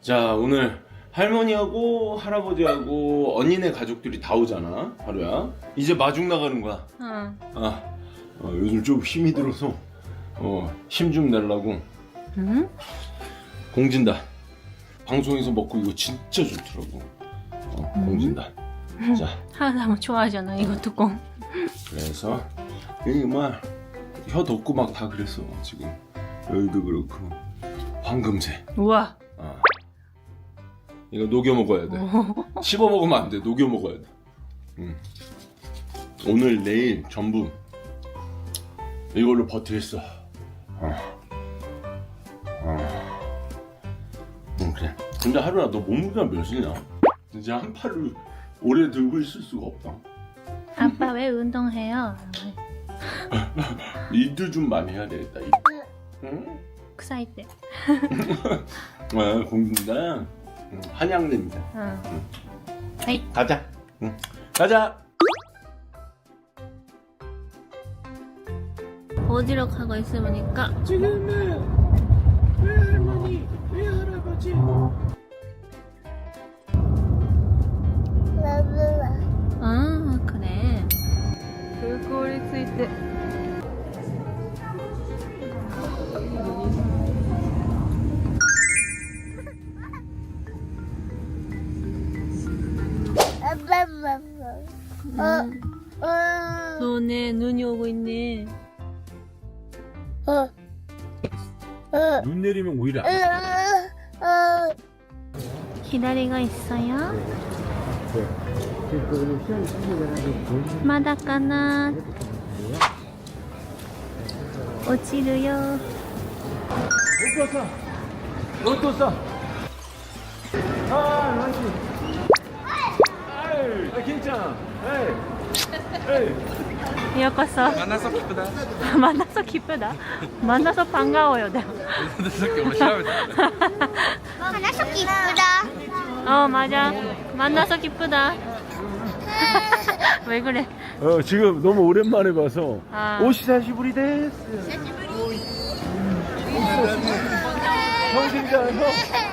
자 오늘 할머니하고 할아버지하고 언니네 가족들이 다 오잖아 하루야. 이제 마중 나가는 거야. 응. 아 어, 요즘 좀 힘이 들어서 어, 힘 좀 내려고. 응? 공진다 방송에서 먹고 이거 진짜 좋더라고. 어, 공진다 자 하나도 좋아하잖아 이거 뚜껑. 그래서 이게 막혀 덮고 막 다 그랬어 지금 여기도 그렇고 황금새 우와. 아. 이거 녹여 먹어야 돼 오. 씹어 먹으면 안 돼. 녹여 먹어야 돼. 음. 오늘 내일 전부 이걸로 버티겠어. 어. 어. 음, 그래. 근데 하루야 너 몸무게가 몇이냐? 이제 한 팔을 오래 들고 있을 수가 없다. 아빠 왜 운동해요? 이드 좀 많이 해야 되겠다. 이드. 응?臭い때. 아. 음, 한약 냄새. 응. 가자. 응. 가자. 어디로 가고 있습니까? 지금은 왜 할머니, 왜 할아버지? 음. 너네 눈이 오고 있네. 눈 내리면 오히려 기다리고 있어요. 마다까나 오지르요. 로또 싸. 아, 할아버지. 아이, 아, 괜찮아. 에이. 에이. 여기서 만나서 기쁘다. 만나서 기쁘다. 만나서 반가워요. 네. 만나서 기쁘다. 만나서 기쁘다. 어 맞아. 만나서 기쁘다. 왜 그래? 어 지금 너무 오랜만에 봐서 아. 오시사시부리 데스. 오시사시부리. 평생자에서.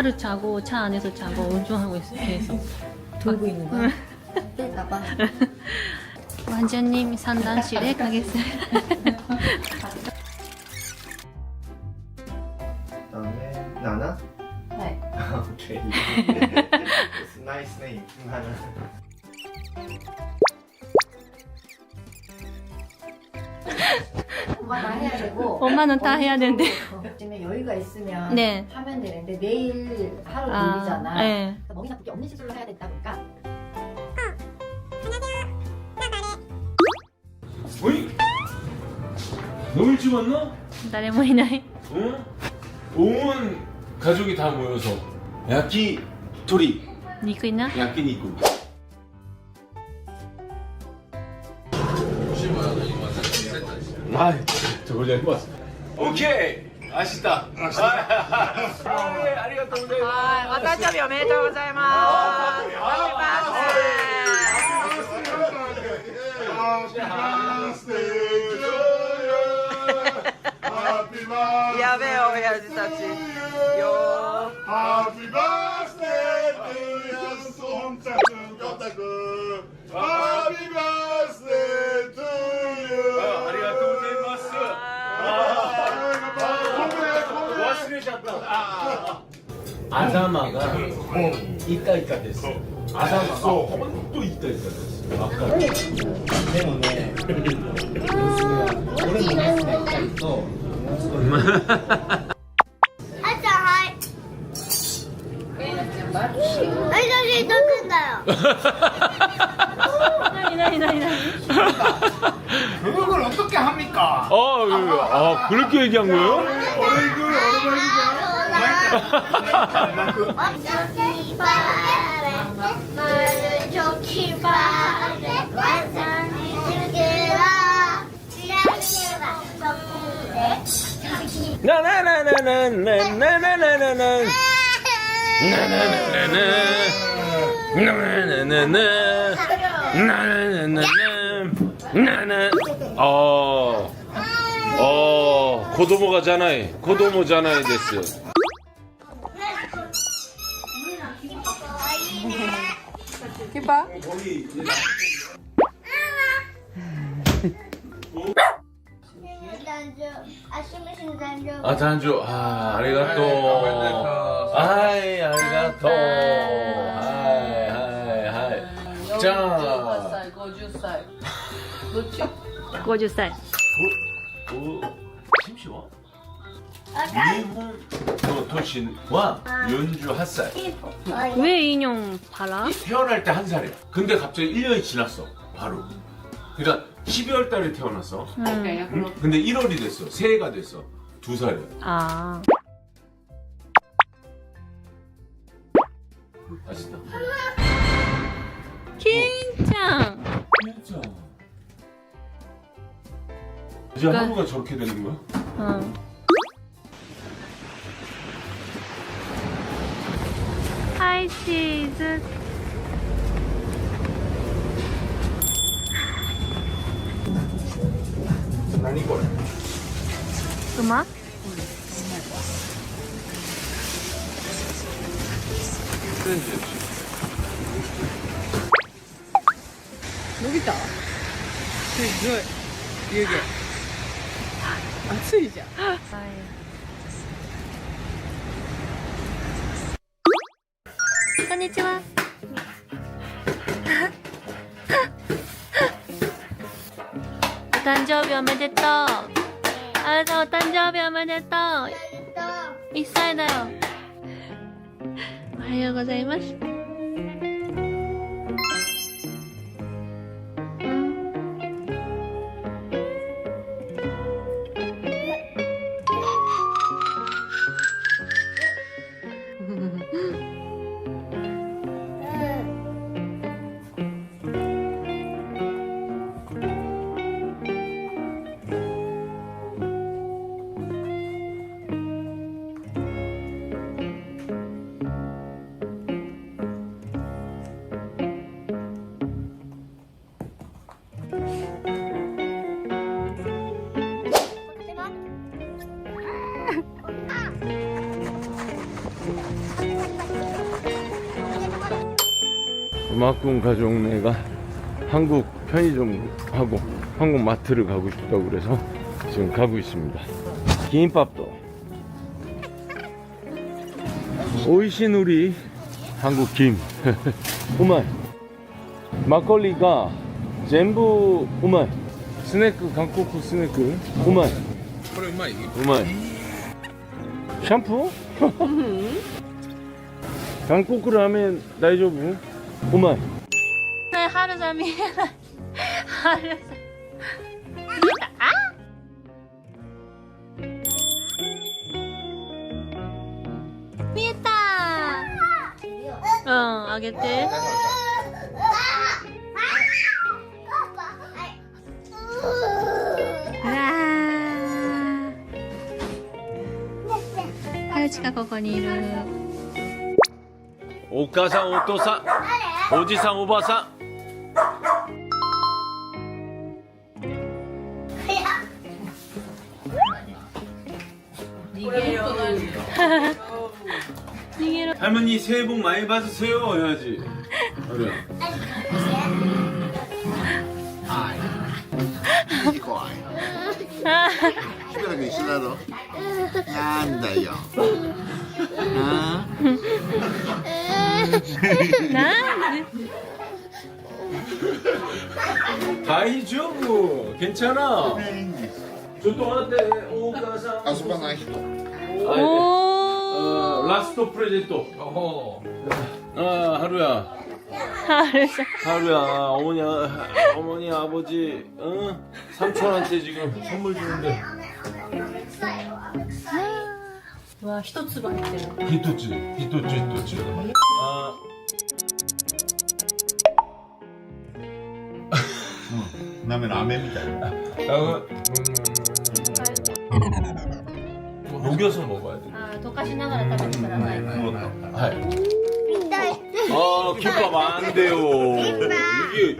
하루 자고 차 안에서 자고 운전하고 있어 계속. 돌고 있는 거야? 뺄까 봐. 완전님 상담실에 가겠습니다. 그다음에 나나? 네. 아, 오케이. 나이스 네임 나나. 엄마 다 해야 되고 엄마는 다 해야 되는데 그쯤에 여유가 있으면 네. 하면 되는데 내일 하루 아, 놀이잖아 네. 그러니까 먹이나 그게 없는 시술로 해야 된다 보니까 어이? 너무 일찍 왔나? 나래 모이나이 응? 온 가족이 다 모여서 야끼 토리 니꾸이나? 야끼 니꾸 아이 ちります。オッケー。明日。明日。ありがとうございます。お誕生日おめでとうございます。やべえ親父たち。 아사마가 이따 이따 됐어. 아사마가 어. 또 이따 이따 어. 어. 됐어. 아까 때문에 오랜 모습이니까 있어. 아싸 하이. 그걸 어떻게 합니까? 아, 예, 아, 그렇게 얘기한 거예요? 얼굴 얼굴 좋기 바래 너를 좋기 바래 완전히 즐겨라 지라시라 덕분에 나나나나나나나나 나나 나나나 나나 나나나 나나 어, 어, 고도모가잖아요. 고도모잖아요, 됐어. 단 아 빠? あ、誕生、あ、ありがとう。はい、ありがとう。はい、はい、はい。じゃあ。五十歳。五十歳。 일본 그 도시와 연주 한 살. 왜 인형 팔아? 태어날 때 한 살이야. 근데 갑자기 1년이 지났어. 바로. 그러니까 12월 달에 태어났어. 응. 응? 근데 1월이 됐어. 새해가 됐어. 두 살이야. 아. 맛있다. 킹짱. 진짜. 이제 하루가 저렇게 되는 거야? 응. いチーズ何これ？うま伸びた？すごい。湯気。熱いじゃん、はい。にちは。お誕生日おめでとう。あなたお誕生日おめでとう。1歳だよ。おはようございます。 방학군 가족네가 한국 편의점하고 한국 마트를 가고 싶다고 그래서 지금 가고 있습니다. 김밥도. 오이신 우리 한국 김. 우말. 막걸리가 전부 우말. 스네크 강코쿠 스네크 우말. 우말. 샴푸? 음. 강코쿠를 하면 나이저브. うまい。春さん見えない。春さんあ見えた。うんあげて。はるちかここにいる。お母さんお父さん。 오지상 오바상 할머니 새해 복 많이 받으세요 해야지 그래. 이거 아야. 그러기 싫어도 난다요. 난 다이주부 뭐. 괜찮아. 조또한테 오가사. 아스바나이. 오. 아, 예. 어, 라스트 프레젠토. 어. 아 하루야. 하루야. 하루야 어머니 아, 어머니 아버지 응 삼촌한테 지금 선물 주는데. わ一粒入ってる一つ一つ一つあなめの飴みたいな。 아, 음, 녹여서 먹어야 돼. あ溶かしながら食べてください 하이. 痛い 아, 김밥 안 돼요. 이게.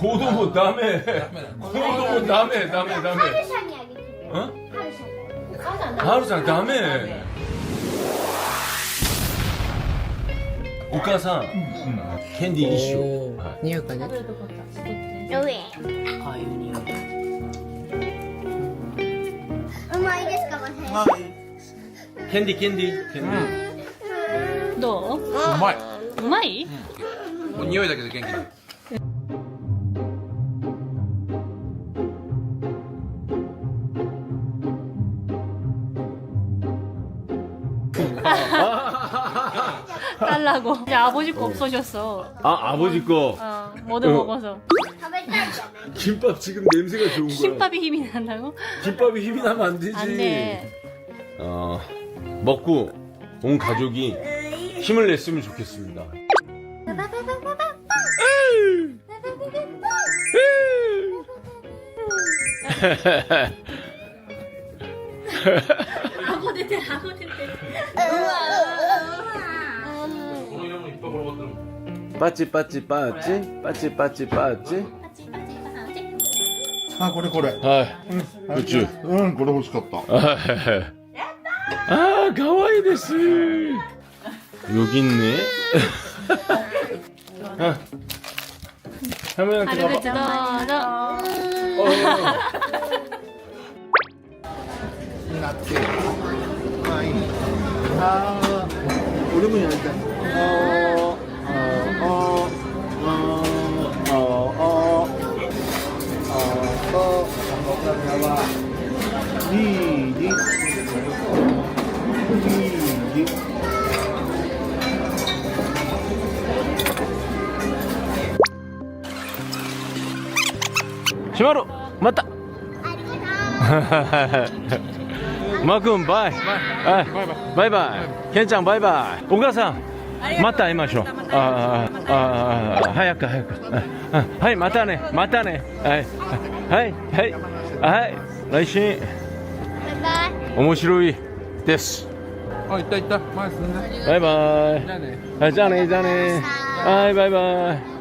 子供ダメ。子供ダメダメダメ。はんにあげてはるちんはるんダメ。お母さん、ケンディ一緒、い、匂いかねうまいですかケンディケンディ、どう？うまい。うまい、匂いだけで元気 살라고. 이제 아버지 거 없어졌어. 아 아버지 거 어, 뭐든 어. 먹어서. 김밥 지금 냄새가 좋은 거야. 김밥이 힘이 난다고? 김밥이 힘이 나면 안 되지. 안 돼. 어, 먹고 온 가족이 힘을 냈으면 좋겠습니다. 악어 대대, 악어 대대. 우와. パチパチパチパチパチパチあこれこれ。はい、宇宙。うんこれ欲しかった。やっああ可愛いです。よぎんね。あ。食べなくてもなってああ俺もやりたい。ああ マ君バイ。バイ。バイバイ。ケンちゃんバイバイ。お母さんまた会いましょう。ああああ早く早く。はいまたね。またね。はい。はいはい。はい。来週。面白いです。あいったいった。バイバイ。じゃあね。じゃあねはいバイバイ。